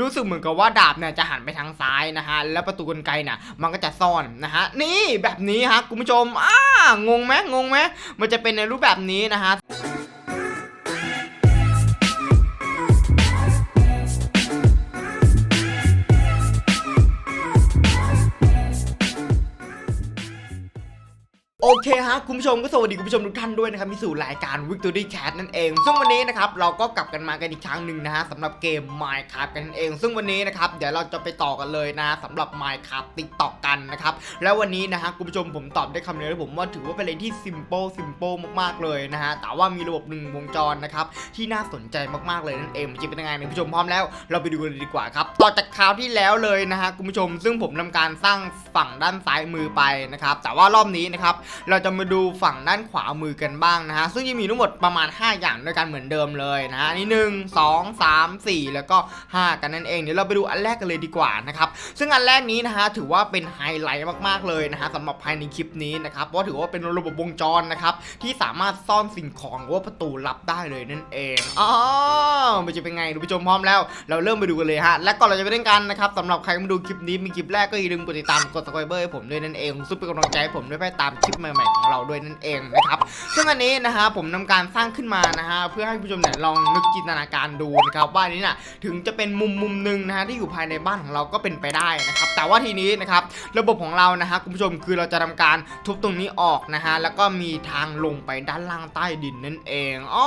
รู้สึกเหมือนกับว่าดาบเนี่ยจะหันไปทางซ้ายนะฮะ แล้วประตูกลไกเนี่ยมันก็จะซ่อนนะฮะ นี่แบบนี้ฮะคุณผู้ชม อ้างงไหมงงไหมมันจะเป็นในรูปแบบนี้นะฮะ เคฮะคุณผู้ชมก็สวัสดีคุณผู้ชมทุกท่านด้วยนะครับที่สู่รายการ Victory Cat นั่นเอง ซึ่งวันนี้นะครับเราก็กลับกันมากันอีกครั้งหนึ่งนะฮะสำหรับเกม Minecraft กันเอง ซึ่งวันนี้นะครับเดี๋ยวเราจะไปต่อกันเลยนะสำหรับ Minecraft TikTok กันนะครับ แล้ววันนี้นะฮะคุณผู้ชมผมตอบได้คำเดียวเลยผมว่าถือว่าเป็นอะไรที่ simple simple มากๆเลยนะฮะแต่ว่ามีระบบหนึ่งวงจรนะครับที่น่าสนใจมากๆเลยนั่นเองจะเป็นยังไงนะคุณผู้ชมพร้อมแล้วเราไปดูกันเลยดีกว่าครับต่อจากคราวที่แล้วเลยนะฮะคุณผู้ชม ซึ่งผมทำการสร้างฝั่งด้านซ้ายมือไปนะครับแต่ว่ารอบนี้นะครับเราจะมาดูฝั่งด้านขวามือกันบ้างนะฮะ ซึ่งจะมีทั้งหมดประมาณ 5 อย่างด้วยกันเหมือนเดิมเลยนะฮะนี่หนึ่งสองสามสี่แล้วก็ 5 กันนั่นเอง เดี๋ยวเราไปดูอันแรกกันเลยดีกว่านะครับ ซึ่งอันแรกนี้นะฮะถือว่าเป็นไฮไลท์มากๆเลยนะฮะสำหรับภายในคลิปนี้นะครับ เพราะถือว่าเป็นระบบวงจรนะครับที่สามารถซ่อนสิ่งของหรือว่าประตูลับได้เลยนั่นเองอ๋อมันจะเป็นไงคุณผู้ชมพร้อมแล้ว เราเริ่มไปดูกันเลยฮะ และก่อนเราจะไปเล่นกันนะครับสำหรับใครมาดูคลิปนี้มีคลิปแรกก็อย่าลืมกดติดตามกด subscribe ให้ผมด้วยนั่นเองซุปเป็นกำลังใจให้ผมด้วยไปตามคลิปใหม่ๆของเราด้วยนั่นเองนะครับซึ่งอันนี้นะฮะผมทำการสร้างขึ้นมานะฮะเพื่อให้ผู้ชมเนี่ยลองนึกจินตนาการดูนะครับว่าอันนี้น่ะถึงจะเป็นมุมมุมหนึ่งนะฮะที่อยู่ภายในบ้านของเราก็เป็นไปได้นะครับแต่ว่าทีนี้นะครับระบบของเรานะฮะคุณผู้ชมคือเราจะทำการทุบตรงนี้ออกนะฮะแล้วก็มีทางลงไปด้านล่างใต้ดินนั่นเองอ๋อ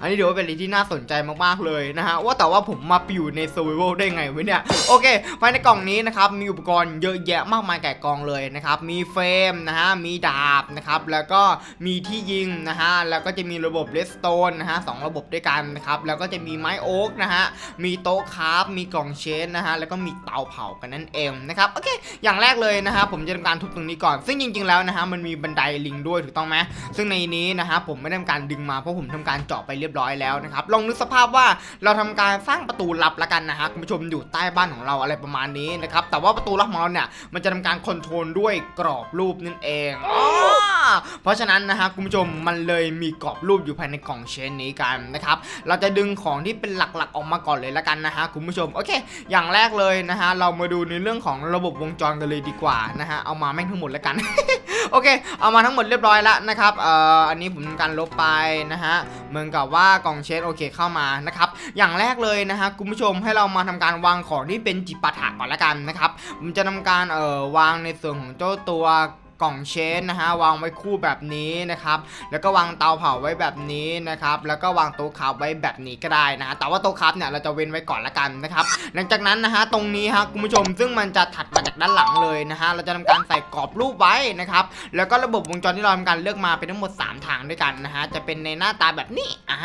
อันนี้เดี๋ยวเป็นอะไรที่น่าสนใจมากๆเลยนะฮะว่าแต่ว่าผมมาไปอยู่ใน survival ได้ไงวะเนี่ยโอเคภายในกล่องนี้นะครับมีอุปกรณ์เยอะแยะมากมายแก่กองเลยนะครับมีเฟรมนะฮะมีดาบนะครับแล้วก็มีที่ยิงนะฮะแล้วก็จะมีระบบเลสโตนนะฮะสองระบบด้วยกันนะครับแล้วก็จะมีไม้โอ๊กนะฮะมีโต๊ะคราฟมีกล่องเชนนะฮะแล้วก็มีเตาเผากันนั่นเองนะครับโอเค อย่างแรกเลยนะฮะผมจะทำการทุบตรงนี้ก่อน ซึ่งจริงๆแล้วนะฮะมันมีบันไดลิงด้วยถูกต้องไหมซึ่งในนี้นะฮะผมไม่ได้ทำการดึงมาเพราะผมทำการเจาะไปเรียบร้อยแล้วนะครับลองนึกสภาพว่าเราทำการสร้างประตูลับละกันนะฮะคุณผู้ชมอยู่ใต้บ้านของเราอะไรประมาณนี้นะครับแต่ว่าประตูลับของเราเนี่ยมันจะทำการคอนโทรลด้วยกรอบรูปนั่นเองอ๋อเพราะฉะนั้นนะฮะคุณผู้ชมมันเลยมีกรอบรูปอยู่ภายในกล่องเชนนี้กันนะครับเราจะดึงของที่เป็นหลักๆออกมาก่อนเลยละกันนะฮะคุณผู้ชมโอเค อย่างแรกเลยนะฮะเรามาดูในเรื่องของระบบวงจรกันเลยดีกว่านะฮะเอามาแม่งทั้งหมดล้วกัน โอเค เอามาทั้งหมดเรียบร้อยแล้วนะครับเอ่ออันนี้ผมทำการลบไปนะฮะเหมือนกับว่ากล่องเชนโอเคเข้ามานะครับอย่างแรกเลยนะฮะคุณผู้ชมให้เรามาทำการวางของที่เป็นจิปาถะก่อนละกันนะครับผมจะทำการเอ่อวางในส่วนของเจ้าตัว กล่องเชนนะฮะวางไว้คู่แบบนี้นะครับแล้วก็วางเตาเผาไว้แบบนี้นะครับแล้วก็วางโต๊ะคราฟไว้แบบนี้ก็ได้นะฮะแต่ว่าโต๊ะคราฟเนี่ยเราจะเว้นไว้ก่อนละกันนะครับหลังจากนั้นนะฮะตรงนี้ฮะคุณผู้ชมซึ่งมันจะถัดมาจากด้านหลังเลยนะฮะเราจะทำการใส่กรอบรูปไว้นะครับแล้วก็ระบบวงจรที่เราทำการเลือกมาเป็นทั้งหมด 3 ทางด้วยกันนะฮะจะเป็นในหน้าตาแบบนี้อ่า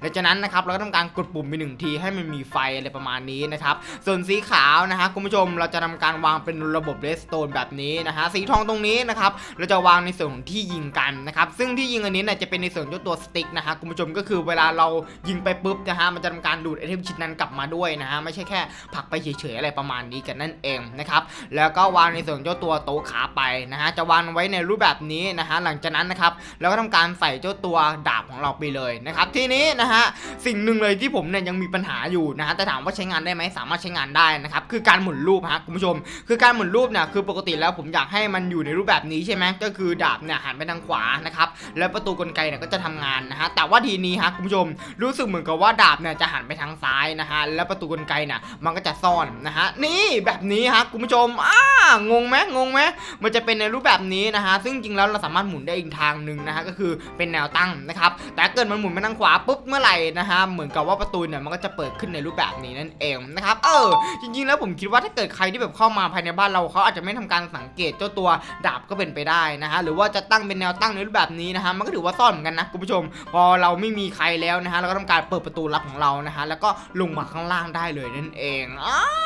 หลังจากนั้นนะครับเราก็ทำการกดปุ่มไปหนึ่งทีให้มันมีไฟอะไรประมาณนี้นะครับส่วนสีขาวนะฮะคุณผู้ชมเราจะทำการวางเป็นระบบเรสโตนแบบนี้นะฮะสีทองตรงนี้นะครับเราจะวางในส่วนของที่ยิงกันนะครับซึ่งที่ยิงอันนี้เนี่ยจะเป็นในส่วนของตัวสติ๊กนะฮะคุณผู้ชมก็คือเวลาเรายิงไปปุ๊บนะฮะมันจะทำการดูดไอเทมชิ้นนั้นกลับมาด้วยนะฮะไม่ใช่แค่ผลักไปเฉยๆอะไรประมาณนี้กันนั่นเองนะครับแล้วก็วางในส่วนเจ้าตัวโต๊ะขาไปนะฮะจะวางไว้ในรูปแบบนี้นะฮะหลังจากนั้นนะครับเราก็ทำการใส่เจ้าตัวดาบของเราไปเลยนะครับทีนี้นะฮะสิ่งหนึ่งเลยที่ผมเนี่ยยังมีปัญหาอยู่นะฮะแต่ถามว่าใช้งานได้ไหมสามารถใช้งานได้นะครับคือการหมุนรูปฮะคุณผู้ชม คือการหมุนรูปเนี่ยคือปกติแล้วผมอยากให้มันอยู่ในรูปแบบนี้ใช่ไหมก็คือดาบเนี่ยหันไปทางขวานะครับแล้วประตูกลไกเนี่ยก็จะทำงานนะฮะแต่ว่าทีนี้ฮะคุณผู้ชมรู้สึกเหมือนกับว่าดาบเนี่ยจะหันไปทางซ้ายนะฮะแล้วประตูกลไกเนี่ยมันก็จะซ่อนนะฮะนี่แบบนี้ฮะคุณผู้ชมอ้า งงไหมงงไหมมันจะเป็นในรูปแบบนี้นะฮะซึ่งจริงแล้วเราสามารถหมุนได้อีกทางหนึ่งนะฮะก็คือเป็นแนวตั้งนะครับแต่เกิดมันหมุนไปทางขวาปุ๊บเมื่อไหร่นะฮะเหมือนกับว่าประตูเนี่ยมันก็จะเปิดขึ้นในรูปแบบนี้นั่นเองนะครับเออจริงๆแล้วผมคิดว่าถ้าเกิดใครที่แบบเข้ามาภายในบ้านเราเขาอาจจะไม่ทำการสังเกตเจ้าตัวดาบก็เป็นไปได้นะฮะหรือว่าจะตั้งเป็นแนวตั้งในรูปแบบนี้นะฮะมันก็ถือว่าซ่อนเหมือนกันนะคุณผู้ชม พอเราไม่มีใครแล้วนะฮะเราก็ทำการเปิดประตูลับของเรานะฮะแล้วก็ลงมาข้างล่างได้เลยนั่นเองอ้า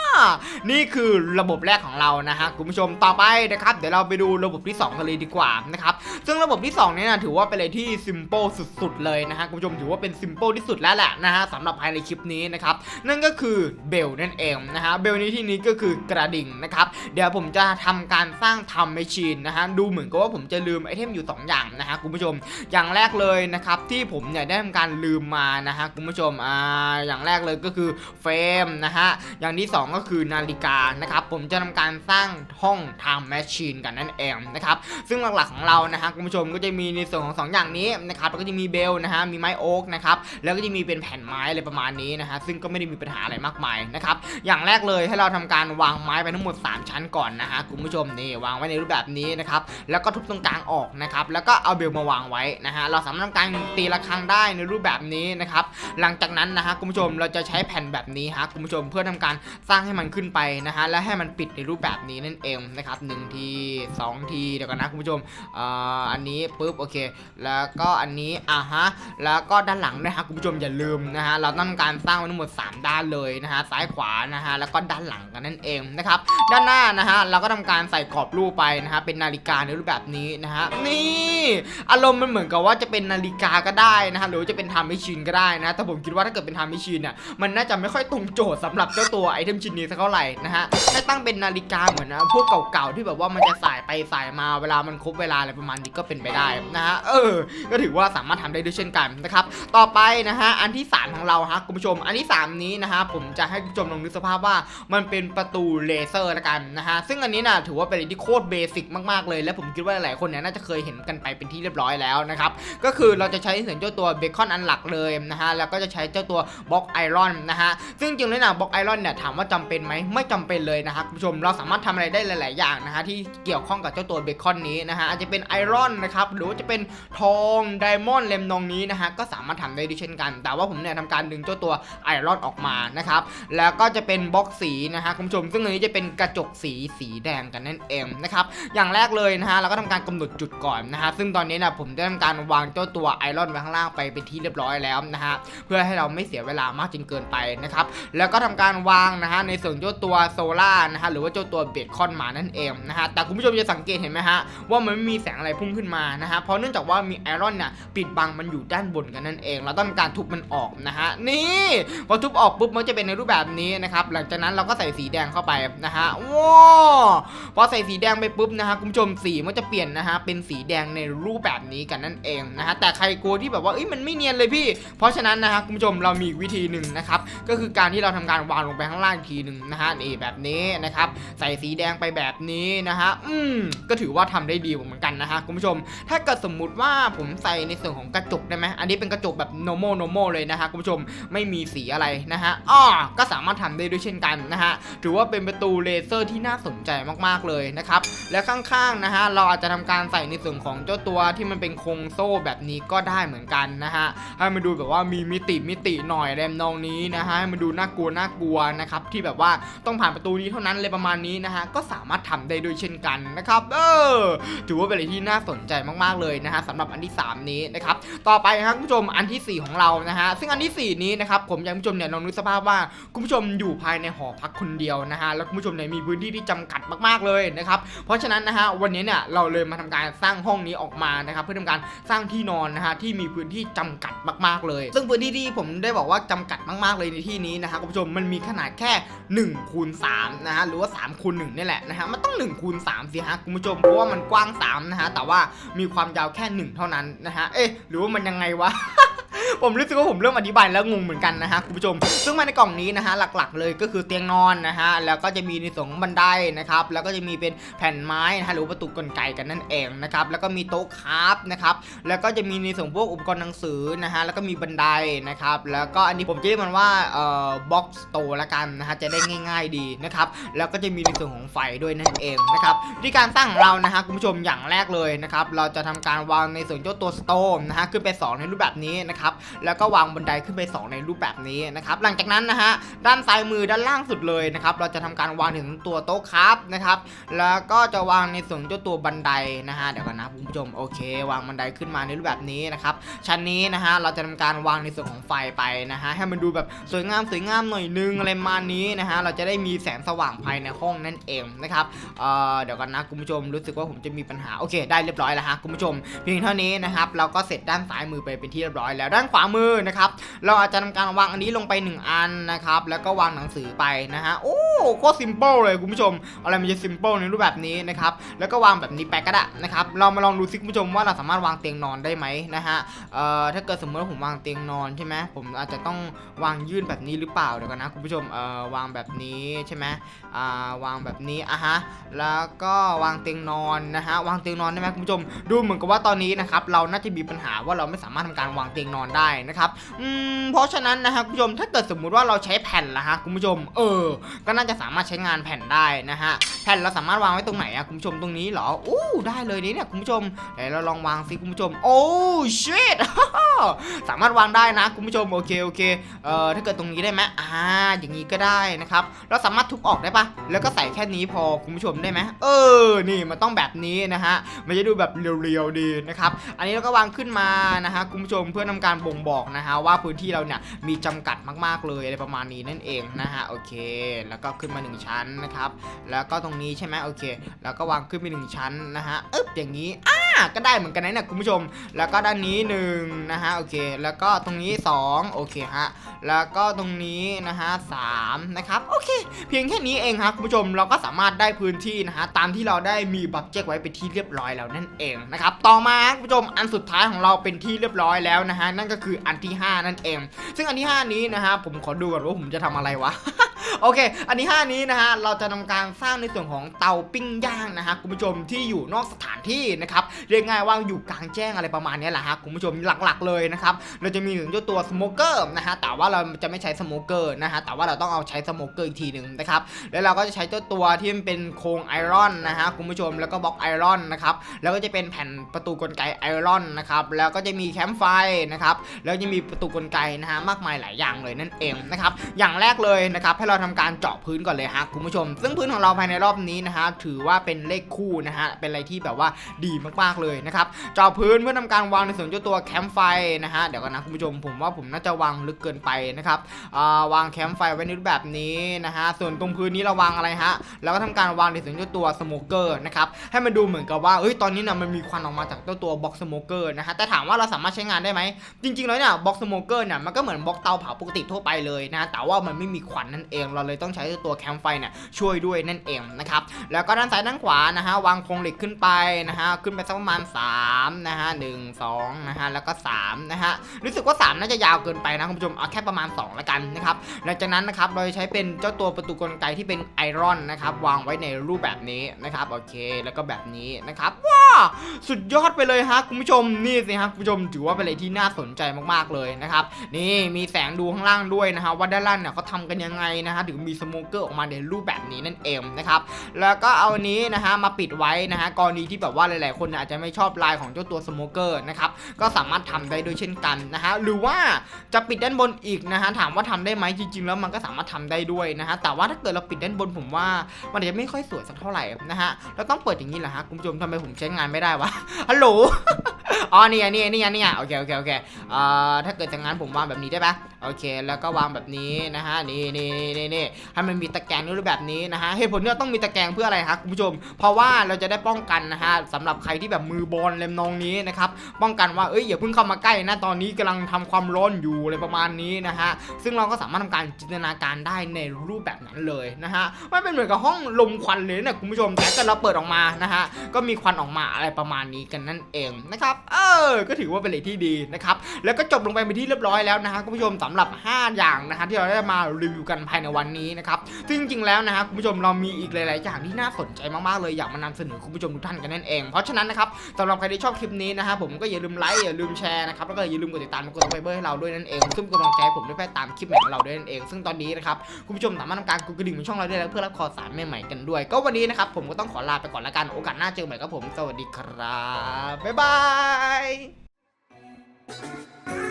นี่คือระบบแรกของเรานะฮะคุณผู้ชมต่อไปนะครับ เดี๋ยวเราไปดูระบบที่2กันเลยดีกว่านะครับซึ่งระบบที่2เนี่ยนะถือว่าเป็นอะไรที่ simple สุดๆเลยนะฮะคุณผู้ชมถือว่าเป็น simple ที่สุดแล้วแหละนะฮะสำหรับภายในคลิปนี้นะครับนั่นก็คือเบลนั่นเองนะฮะเบลในที่นี้ก็คือกระดิ่งนะครับเดี๋ยวผมจะทำการสร้างทำ machine นะฮะดูเหมือนกับว่าผมจะลืมไอเทมอยู่ 2 อย่างนะฮะคุณผู้ชม อย่างแรกเลยนะครับที่ผมเนี่ยได้ทำการลืมมานะฮะคุณผู้ชมอ่าอย่างแรกเลยก็คือเฟรมนะฮะอย่างที่2ก็็คือนาฬิกานะครับผมจะทำการสร้างห้อง time machine กันนั่นเองนะครับซึ่งหลักๆของเรานะฮะคุณผู้ชมก็จะมีในส่วนของ 2 อย่างนี้นะครับแล้วก็จะมีเบลนะฮะมีไม้โอ๊กนะครับแล้วก็จะมีเป็นแผ่นไม้อะไรประมาณนี้นะฮะซึ่งก็ไม่ได้มีปัญหาอะไรมากมายนะครับอย่างแรกเลยให้เราทำการวางไม้ไปทั้งหมด 3 ชั้นก่อนนะฮะคุณผู้ชมนี่วางไว้ในรูปแบบนี้นะครับแล้วก็ทุบตรงกลางออกนะครับแล้วก็เอาเบลมาวางไว้นะฮะเราสามารถทำการตีระฆังได้ในรูปแบบนี้นะครับหลังจากนั้นนะฮะคุณผู้ชมเราจะใช้แผ่นแบบนี้ฮะคุณผู้ชมเพื่อทำการสร้างให้มันขึ้นไปนะฮะและให้มันปิดในรูปแบบนี้นั่นเองนะครับหนึ่งทีสองทีเดี๋ยวกันนะคุณผู้ชมอ่าอันนี้ปุ๊บโอเค แล้วก็อันนี้อ่าฮะแล้วก็ด้านหลังนะฮะคุณผู้ชมอย่าลืมนะฮะเราต้องการสร้างไว้ทั้งหมด 3 ด้านเลยนะฮะซ้ายขวานะฮะแล้วก็ด้านหลังกันนั่นเองนะครับด้านหน้านะฮะเราก็ทำการใส่กรอบรูปไปนะฮะเป็นนาฬิกาในรูปแบบนี้นะฮะนี่อารมณ์มันเหมือนกับว่าจะเป็นนาฬิกาก็ได้นะฮะหรือจะเป็นไทม์แมชชีนก็ได้นะแต่ผมคิดว่าถ้าเกิดเป็นไทม์แมชชีนเนี่ยมันน่าจะไม่ค่อยตรงโจทย์สำหรับเจ้าตัวไอเทมชิ้นนี้สักเท่าไหร่นะฮะให้ตั้งเป็นนาฬิกาเหมือนนะพวกเก่าๆที่แบบว่ามันจะสายไปสายมาเวลามันครบเวลาอะไรประมาณนี้ก็เป็นไปได้นะฮะเออ ก็ถือว่าสามารถทำได้ด้วยเช่นกันนะครับต่อไปนะฮะอันที่ 3 ของเราฮะคุณผู้ชม อันที่ 3 นี้นะฮะผมจะให้คุณผู้ชมลองนึกสภาพว่ามันเป็นประตูเลเซอร์ละกันนะฮะซึ่งอันนี้นะถือว่าเป็นอะไรที่โคตรเบสิกมากๆเลยและผมคิดว่าหลายๆคนเนี่ยน่าจะเคยเห็นกันไปเป็นที่เรียบร้อยแล้วนะครับก็คือเราจะใช้ในส่วนเจ้าตัวเบคอนอันหลักเลยนะฮะแล้วก็จะใช้เจ้าตัวบล็อกไอรอนนะฮะซึ่งจริงๆแล้วนะบล็อกไอรอนเนี่ยถามว่าจำเป็นไหมไม่จำเป็นเลยนะครับคุณผู้ชมเราสามารถทำอะไรได้หลาย ๆ อย่างนะฮะที่เกี่ยวข้องกับเจ้าตัวเบคอนนี้นะฮะอาจจะเป็นไอรอนนะครับหรือว่าจะเป็นทองไดมอนด์เลมนองนี้นะฮะก็สามารถทำได้ด้วยเช่นกัน แต่ว่าผมเนี่ยทำการดึงเจ้าตัวไอรอนออกมานะครับแล้วก็จะเป็นบล็อกสีนะฮะคุณผู้ชม ซึ่งอันนี้จะเป็นกระจกสีสีแดงกันนั่นเองนะครับอย่างแรกเลยนะฮะเราก็ทำการกำหนดจุดก่อนนะฮะซึ่งตอนนี้นะผมได้ทำการวางเจ้าตัวไอรอนไว้ข้างล่างไปเป็นที่เรียบร้อยแล้วนะฮะเพื่อให้เราไม่เสียเวลามากจนเกินไปนะครับแล้วก็ทำการวางนะฮะในส่วนเจ้าตัวโซล่านะฮะหรือว่าเจ้าตัวเบคอนมานั่นเองนะฮะแต่คุณผู้ชมจะสังเกตเห็นไหมฮะว่ามันไม่มีแสงอะไรพุ่งขึ้นมานะฮะเพราะเนื่องจากว่ามีไอรอนเนี่ยปิดบังมันอยู่ด้านบนกันนั่นเอง เราต้องการทุบมันออกนะฮะนี่พอทุบออกปุ๊บมันจะเป็นในรูปแบบนี้นะครับหลังจากนั้นเราก็ใส่สีแดงเข้าไปนะฮะว้าวพอใส่สีแดงไปปุ๊บนะฮะคุณผู้ชมสีมันจะเปลี่ยนนะฮะเป็นสีแดงในรูปแบบนี้กันนั่นเองนะฮะแต่ใครกลัวที่แบบว่าเอ้ยมันไม่เนียนเลยพี่ เพราะฉะนั้นนะฮะคุณผู้ชมเรามีวิธีหนึ่งนะครับก็คือการที่เราทำการวางลงไปข้างล่างอีกทีหนึ่งนะฮะนี่แบบนี้นะครับใส่สีแดงไปแบบนี้นะฮะอืมก็ถือว่าทำได้ดีเหมือนกันนะฮะคุณผู้ชม ถ้าเกิดสมมุติว่าผมใส่ในส่วนของกระจกได้ไหมอันนี้เป็นกระจกแบบ normal normal เลยนะฮะคุณผู้ชมไม่มีสีอะไรนะฮะอ้อก็สามารถทำได้ด้วยเช่นกันนะฮะถือว่าเป็นประตูเลเซอร์ที่น่าสนใจมากๆเลยนะครับและข้างๆนะฮะเราอาจจะทำการใส่ในส่วนของเจ้าตัวที่มันเป็นโครงโซ่แบบนี้ก็ได้เหมือนกันนะฮะให้มันดูแบบว่ามีมิติมิติหน่อยแรมนองนี้นะฮะให้มันดูน่ากลัวน่ากลัวนะครับที่แบบว่าต้องผ่านประตูนี้เท่านั้นเลยประมาณนี้นะฮะก็สามารถทำได้ด้วยเช่นกันนะครับเออถือว่าเป็นอะไรที่น่าสนใจมากๆเลยนะฮะสำหรับอันที่ 3 นี้นะครับต่อไปนะครับคุณผู้ชมอันทีสี่4 ของเรานะฮะซึ่งอันทีสี่ 4 นี้นะครับผมอยากคุณผู้ชมเนี่ยลองนึกสภาพว่าคุณผู้ชมอยู่ภายในหอพักคนเดียวนะฮะแล้วคุณผู้ชมเนี่ยมีพื้นที่ที่จำกัดมากๆเลยนะครับเพราะฉะนั้นนะฮะวันนี้เนี่ยเราเลยมาทำการสร้างห้องนี้ออกมานะครับเพื่อทำการสร้างที่นอนนะฮะที่มีพื้นที่จำกัดมากๆเลย ซึ่งพื้นที่ที่ผมได้บอกว่าจำกัดมากๆเลยในที่นี้นะฮะคุณผู้ชมมันมีขนาดแค่1คูณ3นะฮะหรือว่า3คูณ1นี่แหละนะฮะมันต้อง1คูณ3สิฮะคุณผู้ชมเพราะว่ามันกว้าง3นะฮะแต่ว่ามีความยาวแค่ 1 เท่านั้นนะฮะเอ๊ะหรือว่ามันยังไงวะ ผมรู้สึกว่าผมเริ่มอธิบายแล้วงงเหมือนกันนะฮะคุณผู้ชม ซึ่งมาในกล่องนี้นะฮะหลักๆ เลยก็คือเตียงนอนนะฮะแล้วก็จะมีในส่วนของบันไดนะครับแล้วก็จะมีเป็นแผ่นไม้นะฮะหรือประตูกลไกกันนั่นเองนะครับแล้วก็มีโต๊ะคราฟนะครับแล้วก็จะมีในส่วนพวกอุปกรณ์หนังสือนะฮะแล้วก็มีบันไดนะครับแล้วก็อันนี้ผมจะเรียกมันว่าเอ่อบ็อกสโตละกันนะฮะจะได้ง่าย ๆดีนะครับแล้วก็จะมีในส่วนของไฟด้วยนั่นเองนะครับวิธีการสร้างเรานะฮะคุณผู้ชมอย่างแรกเลยนะครับเราจะทำการวางในส่วนเจ้าตัวสโตร์นะฮะขึ้นไปสองในรูปแบบนี้นะครับแล้วก็วางบันไดขึ้นไป 2 ในรูปแบบนี้นะครับหลังจากนั้นนะฮะด้านซ้ายมือด้านล่างสุดเลยนะครับเราจะทำการวางถึงตัวโต๊ะครับนะครับแล้วก็จะวางในส่วนเจ้าตัวบันไดนะฮะเดี๋ยวกันนะคุณผู้ชมโอเค วางบันไดขึ้นมาในรูปแบบนี้นะครับชั้นนี้นะฮะเราจะทำการวางในส่วนของไฟไปนะฮะให้มันดูแบบสวยงามสวยงามหน่อยนึงอะไรประมาณนี้นะฮะเราจะได้มีแสงสว่างภายในห้องนั่นเองนะครับเอ่อเดี๋ยวกันนะคุณผู้ชมรู้สึกว่าผมจะมีปัญหาโอเค ได้เรียบร้อยแล้วฮะคุณผู้ชม เพียงเท่านี้นะครับเราก็เสร็จด้านซ้ายมือไปเป็นที่เรียบร้อยแล้วด้านขวาามือนะครับ เราอาจจะทำการวางอันนี้ลงไป 1 อันนะครับ แล้วก็วางหนังสือไปนะฮะ โอ้โคตรซิมเปิลเลยคุณผู้ชม อะไรมันจะซิมเปิลในรูปแบบนี้นะครับ แล้วก็วางแบบนี้ไปก็ได้นะครับ เรามาลองดูซิคุณผู้ชมว่าเราสามารถวางเตียงนอนได้ไหมนะฮะ เอ่อ ถ้าเกิดสมมติว่าผมวางเตียงนอนใช่ไหมผมอาจจะต้องวางยื่นแบบนี้หรือเปล่าเดี๋ยวกันนะคุณผู้ชม เอ่อ วางแบบนี้ใช่ไหมอ่า วางแบบนี้อะฮะ แล้วก็วางเตียงนอนนะฮะ วางเตียงนอนได้ไหมคุณผู้ชม ดูเหมือนกับว่าตอนนี้นะครับ เราน่าจะมีปัญหาว่าเราไม่สามารถทำการวางเตียงนอนได้นะครับอืมเพราะฉะนั้นนะฮะคุณผู้ชมถ้าเกิดสมมุติว่าเราใช้แผ่นละฮะคุณผู้ชม เออ ก็น่าจะสามารถใช้งานแผ่นได้นะฮะแผ่นเราสามารถวางไว้ตรงไหนอะคุณผู้ชมตรงนี้เหรออู้ได้เลยนี่เนี่ยคุณผู้ชมเดี๋ยวเราลองวางสิคุณผู้ชม โอ้ชิตสามารถวางได้นะคุณผู้ชมโอเคโอเคเอ่อถ้าเกิดตรงนี้ได้ไหมอ่าอย่างนี้ก็ได้นะครับเราสามารถทุบออกได้ปะแล้วก็ใส่แค่นี้พอคุณผู้ชมได้ไหมเออนี่มันต้องแบบนี้นะฮะมันจะดูแบบเรียวๆดีนะครับอันนี้เราก็วางขึ้นมานะฮะคุณผู้ชมเพื่อทำการบ่งบอกนะฮะว่าพื้นที่เราเนี่ยมีจำกัดมาก ๆเลยอะไรประมาณนี้นั่นเองนะฮะโอเค แล้วก็ขึ้นมาหนึ่งชั้นนะครับ แล้วก็ตรงนี้ใช่ไหมโอเค แล้วก็วางขึ้นไปหนึ่งชั้นนะฮะอึ๊บอย่างนี้อ้า ก็ได้เหมือนกันนะเนี่ยคุณผู้ชม แล้วก็ด้านนี้หนึ่งนะฮะโอเค แล้วก็ตรงนี้สองโอเคฮะแล้วก็ตรงนี้นะฮะสามนะครับโอเค เพียงแค่นี้เองครับคุณผู้ชมเราก็สามารถได้พื้นที่นะฮะตามที่เราได้มีบัฟเจกไว้เป็นที่เรียบร้อยแล้วนั่นเองนะครับต่อมาคุณผู้ชมอันสุดท้ายของเราเป็นที่เรียบร้อยแล้วนะฮะนั่นก็คืออันที่ 5 นั่นเอง ซึ่งอันที่ 5 นี้นะฮะผมขอดูก่อนว่าผมจะทำอะไรวะ โอเค อันที่5นี้นะฮะเราจะทำการสร้างในส่วนของเตาปิ้งย่างนะฮะคุณผู้ชมที่อยู่นอกสถานที่นะครับเรียกง่ายว่าอยู่กลางแจ้งอะไรประมาณนี้แหละฮะคุณผู้ชมหลักๆเลยนะครับเราจะมีถึงเจ้าตัวสโมเกอร์นะฮะแต่ว่าเราจะไม่ใช้สโมเกอร์นะฮะแต่ว่าเราต้องเอาใช้สโมเกอร์อีกทีหนึ่งนะครับแล้วเราก็จะใช้เจ้าตัวที่มันเป็นโครงไอรอนนะฮะคุณผู้ชมแล้วก็บล็อกไอรอนนะครับแล้วก็จะเป็นแผ่นประตูกลไกไอรอนนะครับแล้วก็จะมีแคมป์ไฟนะครับแล้วจะมีประตูกลไกนะฮะมากมายหลายอย่างเลยนั่นเองนะครับอย่างแรกเลยนะครับให้เราทำการเจาะพื้นก่อนเลยฮะคุณผู้ชม ซึ่งพื้นของเราภายในรอบนี้นะฮะถือว่าเป็นเลขคู่นะฮะเป็นอะไรที่แบบว่าดีมากๆเลยนะครับเจาะพื้นเพื่อทำการวางในส่วนเจ้าตัวแคมป์ไฟนะฮะเดี๋ยวกันนะคุณผู้ชมผมว่าผมน่าจะวางลึกเกินไปนะครับาวางแคมป์ไฟไว้ในรูปแบบนี้นะฮะส่วนตรงพื้นนี้เราวางอะไรฮะแล้วก็ทำการวางในส่วนเจ้าตัวสโมเกอร์นะครับให้มันดูเหมือนกับว่าเอ้ยตอนนี้นะมันมีควันออกมาจากเจ้าตัวบ็อกสโมเกอร์นะฮะแต่ถามว่าเราสามารถใช้งานได้ไหมจริงๆแล้วเนี่ยบ็อกสโมเกอร์เนี่ยมันก็เหมือนบ็อกเตาเผาปกติทั่วไปเลยนะแต่ว่ามันไม่มีควันนั่นเองเราเลยต้องใช้เจ้าตัวแคมไฟเนี่ยช่วยด้วยนั่นเองนะครับแล้วก็ด้านซ้ายด้านขวานะฮะวางโครงเหล็กขึ้นไปนะฮะขึ้นไปสักประมาณ3นะฮะหนึ่งสองนะฮะแล้วก็3นะฮะรู้สึกว่า 3 น่าจะยาวเกินไปนะคุณผู้ชมเอาแค่ประมาณ 2 ละกันนะครับหลังจากนั้นนะครับเราจะใช้เป็นเจ้าตัวประตูกลไกที่เป็นไอรอนนะครับวางไว้ในรูปแบบนี้นะครับโอเคแล้วก็แบบนี้นะครับว้าสุดยอดไปเลยฮะคุณผู้ชมนี่สิฮะคุณผู้ชมถือว่าเป็นอะไรที่น่าสนใจมากๆเลยนะครับนี่มีแสงดูข้างล่างด้วยนะฮะว่าด้านล่างเนี่ยเขาทำกันยังไงนะฮะถึงมีสโมเกอร์ออกมาในรูปแบบนี้นั่นเองนะครับแล้วก็เอานี้นะฮะมาปิดไว้นะฮะกรณีที่แบบว่าหลาย ๆ คนอาจจะไม่ชอบลายของเจ้าตัวสโมเกอร์นะครับก็สามารถทำได้โดยเช่นกันนะฮะหรือว่าจะปิดด้านบนอีกนะฮะถามว่าทำได้ไหมจริง ๆ แล้วมันก็สามารถทำได้ด้วยนะฮะแต่ว่าถ้าเกิดเราปิดด้านบนผมว่ามันจะไม่ค่อยสวยสักเท่าไหร่นะฮะเราต้องเปิดอย่างนี้แหละฮะคุณผู้ชมทำไมผมใช้งานไม่ได้วะฮัลโหลอ๋อนี่ไงนี่ไงนี่ไงนี่ไงโอเคโอเคโอเคเอ่อถ้าเกิดจากนั้นผมวางแบบนี้ได้ปะโอเค แล้วก็วางแบบนี้นะฮะนี่นี่นี่นี่ให้มันมีตะแกรงรูปแบบนี้นะฮะเหตุผลที่เราต้องมีตะแกรงเพื่ออะไรครับคุณผู้ชม เพราะว่าเราจะได้ป้องกันนะฮะสำหรับใครที่แบบมือบอลเล่มนองนี้นะครับป้องกันว่าเอ้ยอย่าเพิ่งเข้ามาใกล้นะตอนนี้กำลังทำความร้อนอยู่อะไรประมาณนี้นะฮะซึ่งเราก็สามารถทำการจินตนาการได้ในรูปแบบนั้นเลยนะฮะมันเป็นเหมือนกับห้องลมควันเลยเนี่ยคุณผู้ชมแต่ถ้าเราเปิดออกมานะฮะก็มีควันออกมาอะไรประมาณนี้กันนั่นเองนะครับเออก็ถือว่าเป็นอะไรที่ดีนะครับแล้วก็จบลงไปเป็นที่เรียบร้อยแล้วนะฮะคุณผู้ชมสำหรับ 5 อย่างนะฮะที่เราได้มารีวิวกันภายในวันนี้นะครับซึ่งจริงแล้วนะฮะคุณผู้ชมเรามีอีกหลายๆอย่างที่น่าสนใจมากๆเลยอยากมานำเสนอคุณผู้ชมทุกท่านกันนั่นเอง เพราะฉะนั้นนะครับสำหรับใครที่ชอบคลิปนี้นะฮะผมก็อย่าลืมไลค์อย่าลืมแชร์นะครับแล้วก็อย่าลืมกดติดตามกดซับสไครเบอร์ให้เราด้วยนั่นเองซึ่งกำลังใจผมด้วยเพื่อตามคลิปใหม่ของเราด้วยนั่นเอง ซึ่งตอนนี้นะครับคุณผู้ชมสามารถทำการกดกระดิ่งในช่องเราได้แล้วเพื่อรับข่าวสารใหม่ๆกันด้วย ก็วันนี้นะครับผมก็ต้องขอลาไปก่อนละกันโอกาสหน้าเจอใหม่ครับผมสวัสดีครับบ๊ายบาย